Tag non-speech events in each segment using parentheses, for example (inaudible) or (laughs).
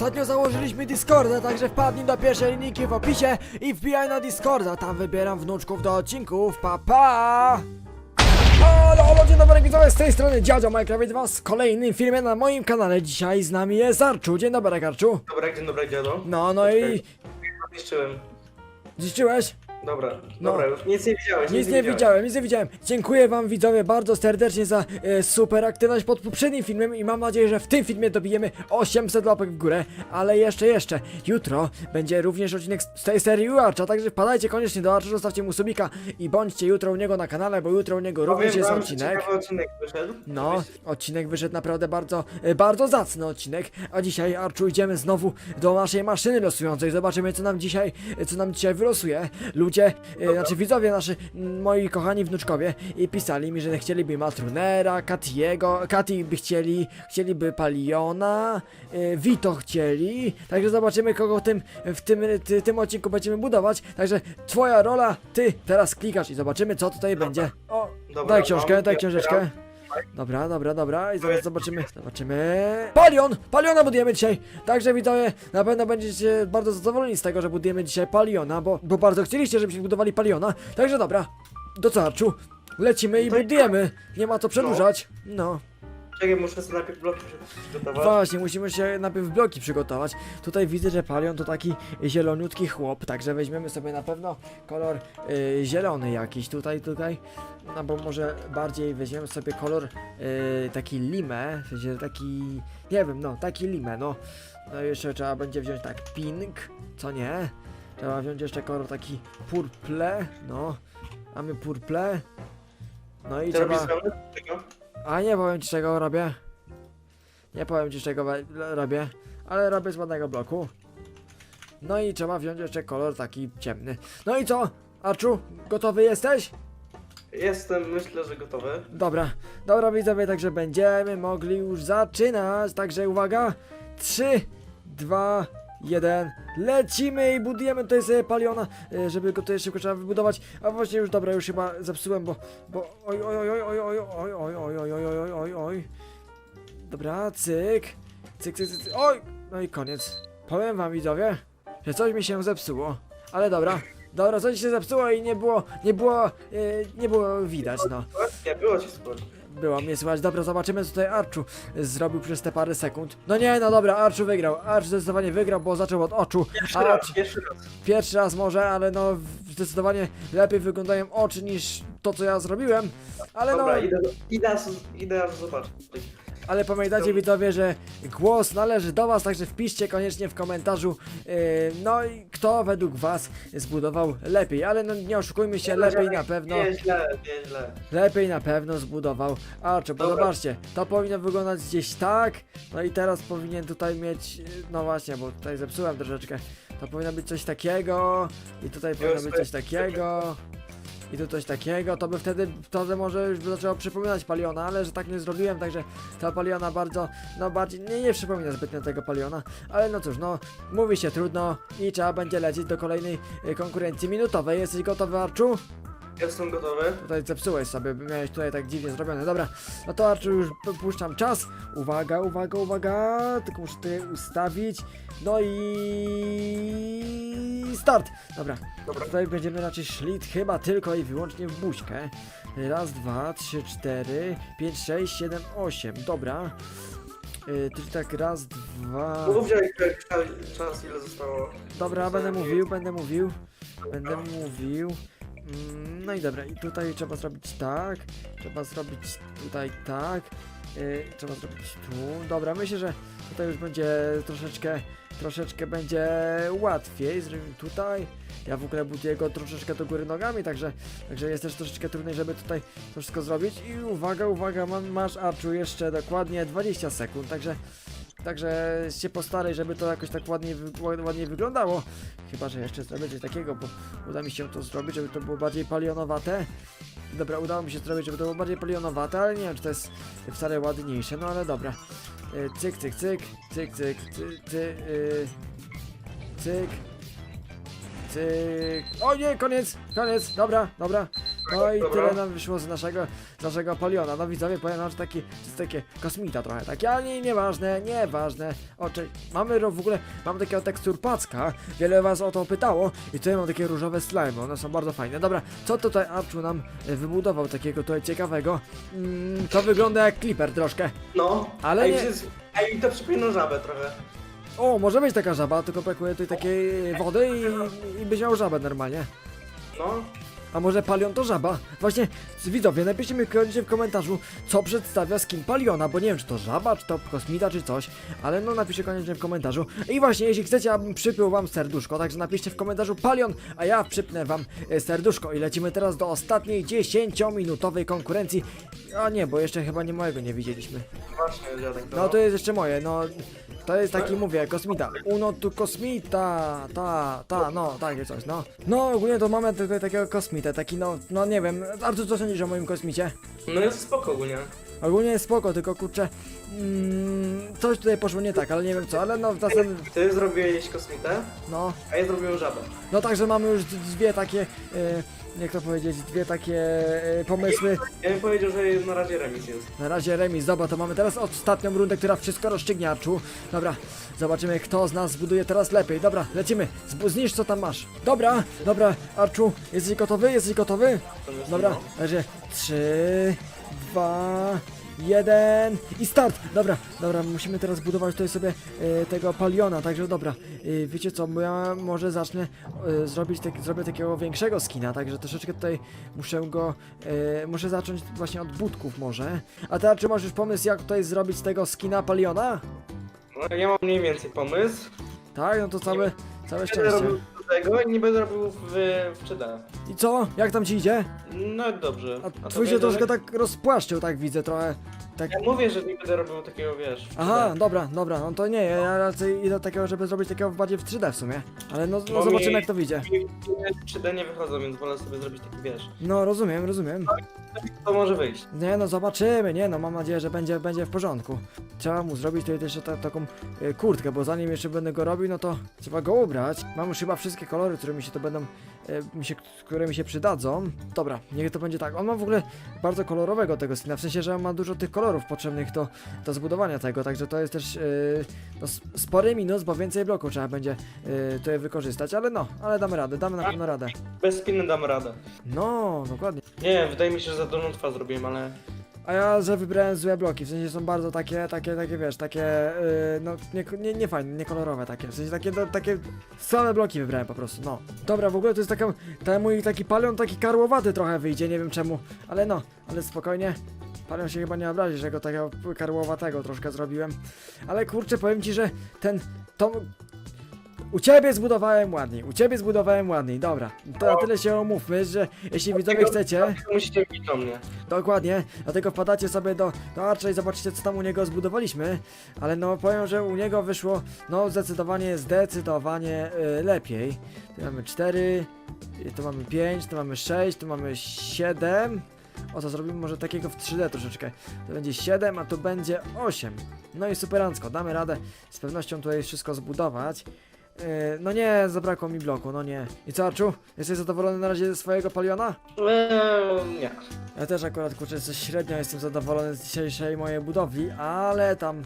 Ostatnio założyliśmy Discorda, także wpadnij do pierwszej linijki w opisie i wbijaj na Discorda. Tam wybieram wnuczków do odcinków. Pa pa! Halo, halo, dzień dobry widzowie, z tej strony Dziadzio Minecraft witam was w kolejnym filmie na moim kanale. Dzisiaj z nami jest Arczu. Dzień dobry, Arczu. Dobra, dzień dobry, dziado. No, no i Zniszczyłem. zniszczyłeś? Dobra, No. dobra, już nic nie widziałeś. Nic nie widziałem, nic nie widziałem. Dziękuję wam widzowie bardzo serdecznie za e, super aktywność pod poprzednim filmem i mam nadzieję, że w tym filmie dobijemy 800 łapek w górę. Ale jeszcze, jeszcze, jutro będzie również odcinek z tej serii u Archa, także wpadajcie koniecznie do Archa, zostawcie mu subika i bądźcie jutro u niego na kanale, bo jutro u niego również Powiem jest wam, że odcinek. ciekawy odcinek wyszedł. No, odcinek wyszedł naprawdę bardzo, e, bardzo zacny odcinek, a dzisiaj, Arczu, idziemy znowu do naszej maszyny losującej, zobaczymy co nam dzisiaj, co nam dzisiaj wylosuje. Ludzie, e, znaczy widzowie nasi, m, moi kochani wnuczkowie, i pisali mi, że chcieliby Matrunera, Katiego, Kati by chcieli, chcieliby Paliona, e, Vito chcieli, także zobaczymy kogo w tym, w tym, ty, tym odcinku będziemy budować, także twoja rola, ty teraz klikasz i zobaczymy co tutaj będzie. O, Dobra, daj książkę, mam, daj książeczkę. Dobra, dobra, dobra i zaraz zobaczymy, zobaczymy. Palion! Paliona budujemy dzisiaj! Także widzowie, na pewno będziecie bardzo zadowoleni z tego, że budujemy dzisiaj Paliona, bo, bo bardzo chcieliście, żebyśmy budowali Paliona. Także dobra, do carczu Lecimy i i budujemy, nie ma co? przedłużać. No, Czekaj, muszę sobie najpierw bloki przygotować. właśnie, musimy się najpierw bloki przygotować Tutaj widzę, że Palion to taki zieloniutki chłop, także weźmiemy sobie na pewno kolor y, zielony jakiś tutaj, tutaj no bo może bardziej weźmiemy sobie kolor yy, taki limę, w sensie taki, nie wiem, no, taki limę, no. No jeszcze trzeba będzie wziąć tak pink, co nie? Trzeba wziąć jeszcze kolor taki purple, no. Mamy purple. No i Ty robisz trzeba... Czego? A nie powiem ci czego robię. Nie powiem ci czego robię, ale robię z ładnego bloku. No i trzeba wziąć jeszcze kolor taki ciemny. No i co? Arczu, gotowy jesteś? Jestem, myślę, że gotowy. Dobra, dobra widzowie, także będziemy mogli już zaczynać. Także uwaga, 3, 2, 1, lecimy i budujemy tutaj sobie paliona, e, żeby go tutaj szybko trzeba wybudować. A właśnie już dobra, już chyba zepsułem, bo, bo oj, oj, oj, oj, oj, oj, oj, oj, oj, oj, oj, oj, oj. Dobra, cyk, cyk, cyk, cyk, oj, no i koniec. Powiem wam widzowie, że coś mi się zepsuło, ale dobra. Dobra, coś się zepsuło i nie było, nie było, e, nie było widać, no. Nie, było ci sporo. Było mnie słychać. Dobra, zobaczymy co tutaj Arczu zrobił przez te parę sekund. No nie, no dobra, Arczu wygrał. Arczu zdecydowanie wygrał, bo zaczął od oczu. Pierwszy A raz, pierwszy raz. pierwszy raz może, ale no zdecydowanie lepiej wyglądają oczy niż to co ja zrobiłem. Ale no, Dobra, idę, idę, idę aż zobaczyć. Ale pamiętajcie widzowie, że głos należy do was, także wpiszcie koniecznie w komentarzu yy, no i kto według was zbudował lepiej, ale no nie oszukujmy się, lepiej na pewno. Nieźle, nieźle. Lepiej na pewno zbudował Archer, bo Dobra. zobaczcie, to powinno wyglądać gdzieś tak, no i teraz powinien tutaj mieć, no właśnie, bo tutaj zepsułem troszeczkę, to powinno być coś takiego, i tutaj powinno być coś takiego, i tu coś takiego, to by wtedy, wtedy może już by zaczęło przypominać Paliona, ale że tak nie zrobiłem, także ta Paliona bardzo, no bardziej, nie, nie przypomina zbytnio tego Paliona, ale no cóż, no, mówi się trudno i trzeba będzie lecieć do kolejnej y, konkurencji minutowej, jesteś gotowy Arczu? Jestem gotowy. Tutaj zepsułeś sobie, miałeś tutaj tak dziwnie zrobione. Dobra, no to Archer już pu- puszczam czas. Uwaga, uwaga, uwaga. Tylko muszę tutaj ustawić. No i start. Dobra, Dobra. tutaj będziemy raczej szli chyba tylko i wyłącznie w buźkę. Raz, dwa, trzy, cztery, pięć, sześć, siedem, osiem. Dobra. Yy, czyli tak raz, dwa. Mówcie cały czas, ile zostało. Dobra, będę mówił, będę mówił, będę mówił. Mm, No i dobra, i tutaj trzeba zrobić tak, trzeba zrobić tutaj tak, yy, trzeba zrobić tu. Dobra, myślę, że tutaj już będzie troszeczkę, troszeczkę będzie łatwiej. Zrobimy tutaj. Ja w ogóle buduję go troszeczkę do góry nogami, także, także jest też troszeczkę trudniej, żeby tutaj to wszystko zrobić. I uwaga, uwaga, mam, masz Arczu jeszcze dokładnie 20 sekund, także Także się postaraj, żeby to jakoś tak ładnie, ładnie wyglądało. Chyba, że jeszcze zrobię coś takiego, bo uda mi się to zrobić, żeby to było bardziej palionowate. Dobra, udało mi się zrobić, żeby to było bardziej palionowate, ale nie wiem, czy to jest wcale ładniejsze, no ale dobra. Y, Cyk, cyk, cyk, cyk, cyk, cyk, cyk, y, cyk, cyk. O nie, koniec, koniec, dobra, dobra. No i Dobra. tyle nam wyszło z naszego, z naszego Poliona. No widzowie, powiem wam, że taki, jest takie kosmita trochę, takie, ale nie, nieważne, nieważne. Oczy, mamy ro- w ogóle, mamy takiego teksturpacka, wiele was o to pytało i tutaj mam takie różowe slime, one są bardzo fajne. Dobra, co tutaj Arczu nam e, wybudował takiego tutaj ciekawego? Mm, to wygląda jak clipper troszkę. No, Ale Ej, nie- jest- Ej, to przypomina żabę trochę. O, może być taka żaba, tylko brakuje tutaj takiej wody i, i byś miał żabę normalnie. No, A może Palion to żaba? Właśnie, widzowie, napiszcie mi koniecznie w komentarzu, co przedstawia skin Paliona, bo nie wiem, czy to żaba, czy to kosmita, czy coś, ale no napiszcie koniecznie w komentarzu. I właśnie, jeśli chcecie, abym przypiął wam serduszko, także napiszcie w komentarzu Palion, a ja przypnę wam e, serduszko. I lecimy teraz do ostatniej 10-minutowej konkurencji. A nie, bo jeszcze chyba nie mojego nie widzieliśmy. właśnie, dziadek. No to jest jeszcze moje, no... To jest taki, mówię, kosmita. Uno tu kosmita, ta, ta, no, takie coś, no. No, ogólnie to mamy tutaj takiego kosmitę, taki, no, no nie wiem. Artur, co sądzisz o moim kosmicie? No jest spoko ogólnie. Ogólnie jest spoko, tylko kurczę, mm, coś tutaj poszło nie tak, ale nie wiem co, ale no, w zasadzie, Ty zrobiłeś kosmitę, no, a ja zrobiłem żabę. no także mamy już d- dwie takie, e, jak to powiedzieć, dwie takie e, pomysły. Ja bym powiedział, że na razie remis jest. Na razie remis, dobra, to mamy teraz ostatnią rundę, która wszystko rozstrzygnie, Arczu. Dobra, zobaczymy kto z nas zbuduje teraz lepiej. Dobra, lecimy, Zbu- zniszcz co tam masz. Dobra, dobra, Arczu, jesteś gotowy? Jesteś gotowy? Dobra, no. leży. Trzy, dwa, jeden i start! Dobra, dobra, musimy teraz budować tutaj sobie e, tego paliona, także dobra. E, wiecie co, bo ja może zacznę e, zrobić tak, zrobię takiego większego skina, także troszeczkę tutaj muszę go, e, muszę zacząć właśnie od budków może. A teraz czy masz już pomysł jak tutaj zrobić z tego skina paliona? No, ja mam mniej więcej pomysł. Tak, no to całe, całe szczęście. Do tego i nie będę robił w, w 3D. I co? Jak tam ci idzie? No dobrze. A to twój się troszkę tak rozpłaszczył, tak widzę trochę. Tak Ja mówię, że nie będę robił takiego, wiesz, w 3D. Aha, dobra, dobra, no to nie, ja raczej idę takiego, żeby zrobić takiego bardziej w 3D w sumie. Ale no, no zobaczymy jak to wyjdzie. Mi w 3D nie wychodzą, więc wolę sobie zrobić taki, wiesz. No rozumiem, rozumiem. To może wyjść. Nie no, zobaczymy, nie no, mam nadzieję, że będzie, będzie w porządku. Trzeba mu zrobić tutaj jeszcze ta, taką e, kurtkę, bo zanim jeszcze będę go robił, no to trzeba go ubrać. Mam już chyba wszystkie kolory, które mi się to będą, e, mi się, które mi się przydadzą. Dobra, niech to będzie tak. On ma w ogóle bardzo kolorowego tego skina, w sensie, że on ma dużo tych kolorów potrzebnych do, do zbudowania tego, także to jest też e, no, spory minus, bo więcej bloków trzeba będzie e, tutaj wykorzystać, ale no, ale damy radę, damy na pewno radę. Bez spiny dam radę. No, dokładnie. Nie wydaje mi się, że za dużą twarz zrobiłem, ale... A ja, że wybrałem złe bloki, w sensie są bardzo takie, takie, takie, wiesz, takie, yy, no, nie, nie, nie fajne, nie kolorowe takie, w sensie takie, takie same bloki wybrałem po prostu, no. Dobra, w ogóle to jest taka, ten mój taki palion taki karłowaty trochę wyjdzie, nie wiem czemu, ale no, ale spokojnie. Palion się chyba nie obrazi, że go takiego karłowatego troszkę zrobiłem. Ale kurczę, powiem ci, że ten, to... U ciebie zbudowałem ładniej, u ciebie zbudowałem ładniej, dobra. To na tyle się umówmy, że jeśli widzowie chcecie... Musicie wbić do mnie. Dokładnie, dlatego wpadacie sobie do, do Archa i zobaczycie co tam u niego zbudowaliśmy, ale no powiem, że u niego wyszło no zdecydowanie, zdecydowanie y, lepiej. Tu mamy 4, tu mamy 5, tu mamy 6, tu mamy 7. O co zrobimy może takiego w 3D troszeczkę. To będzie 7, a tu będzie 8. No i superancko, damy radę z pewnością tutaj wszystko zbudować. Yy, no nie, zabrakło mi bloku, no nie. I co Arczu? Jesteś zadowolony na razie ze swojego paliona? Eee, nie. Ja też akurat kurczę coś średnio jestem zadowolony z dzisiejszej mojej budowli, ale tam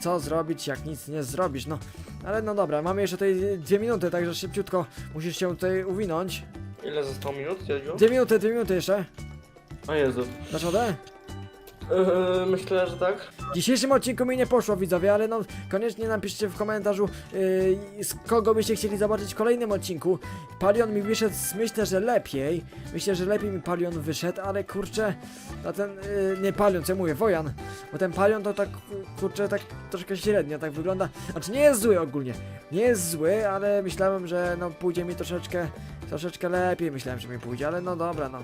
co zrobić jak nic nie zrobisz, no. Ale no dobra, mamy jeszcze tutaj dwie minuty, także szybciutko musisz się tutaj uwinąć. Ile zostało minut, Dziedziu? Dwie minuty, dwie minuty jeszcze. O Jezu. Dasz radę? Eee, myślę, że tak. W dzisiejszym odcinku mi nie poszło widzowie, ale no koniecznie napiszcie w komentarzu yy, z kogo byście chcieli zobaczyć w kolejnym odcinku. Palion mi wyszedł, myślę, że lepiej. Myślę, że lepiej mi Palion wyszedł, ale kurczę, na ten, yy, nie Palion, co ja mówię, Wojan. Bo ten Palion to tak, kurczę, tak troszkę średnio tak wygląda. Znaczy nie jest zły ogólnie, nie jest zły, ale myślałem, że no pójdzie mi troszeczkę, troszeczkę lepiej myślałem, że mi pójdzie, ale no dobra, no.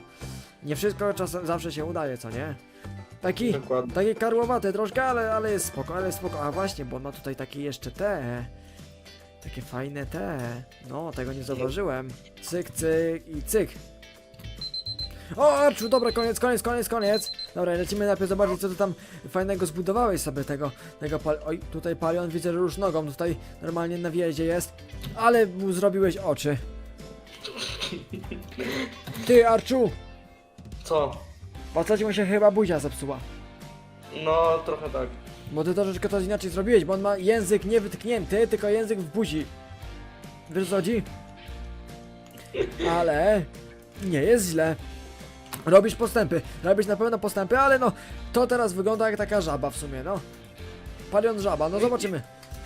Nie wszystko czasem zawsze się udaje, co nie? Taki... Dokładnie. Takie karłowate troszkę, ale, ale jest spoko, ale jest spoko. A właśnie, bo ma tutaj takie jeszcze te. Takie fajne te. No, tego nie zauważyłem. Cyk, cyk i cyk. O, Arczu, dobra, koniec, koniec, koniec, koniec. Dobra, lecimy najpierw zobaczyć, co ty tam fajnego zbudowałeś sobie tego, tego pal... Oj, tutaj palion, widzę, że już nogą tutaj normalnie na wjeździe jest. Ale mu zrobiłeś oczy. (laughs) Ty, Arczu, Co? Facecie mu się chyba buzia zepsuła. No, trochę tak. Bo ty troszeczkę to inaczej zrobiłeś, bo on ma język nie wytknięty, tylko język w buzi. Wiesz co chodzi? Ale nie jest źle. Robisz postępy, robisz na pewno postępy, ale no to teraz wygląda jak taka żaba w sumie, no. Palion żaba, no zobaczymy.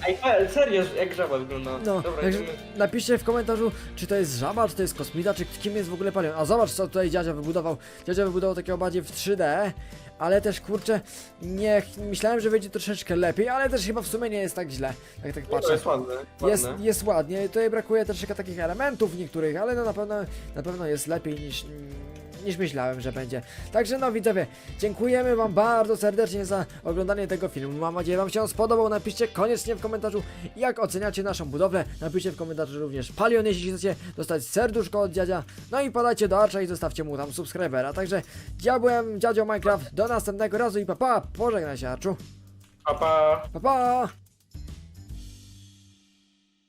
Ej, serio, jak żaba wygląda. No, Dobra, jak, idziemy. napiszcie w komentarzu, czy to jest żaba, czy to jest kosmita, czy kim jest w ogóle palion. A zobacz, co tutaj dziadzia wybudował. Dziadzia wybudował takiego bardziej w 3D, ale też kurczę, nie, myślałem, że będzie troszeczkę lepiej, ale też chyba w sumie nie jest tak źle, jak tak No, patrzę. to jest ładne. Jest, ładne. jest ładnie, tutaj brakuje troszeczkę takich elementów niektórych, ale no na pewno, na pewno jest lepiej niż, niż myślałem, że będzie. Także no widzowie, dziękujemy wam bardzo serdecznie za oglądanie tego filmu. Mam nadzieję wam się on spodobał. Napiszcie koniecznie w komentarzu, jak oceniacie naszą budowlę. Napiszcie w komentarzu również palion, jeśli chcecie dostać serduszko od dziadzia. No i podajcie do Archa i zostawcie mu tam subskrybera. Także ja byłem dziadzio Minecraft, do następnego razu i papa, pa, pożegnaj się Arczu. Pa, pa. Pa pa!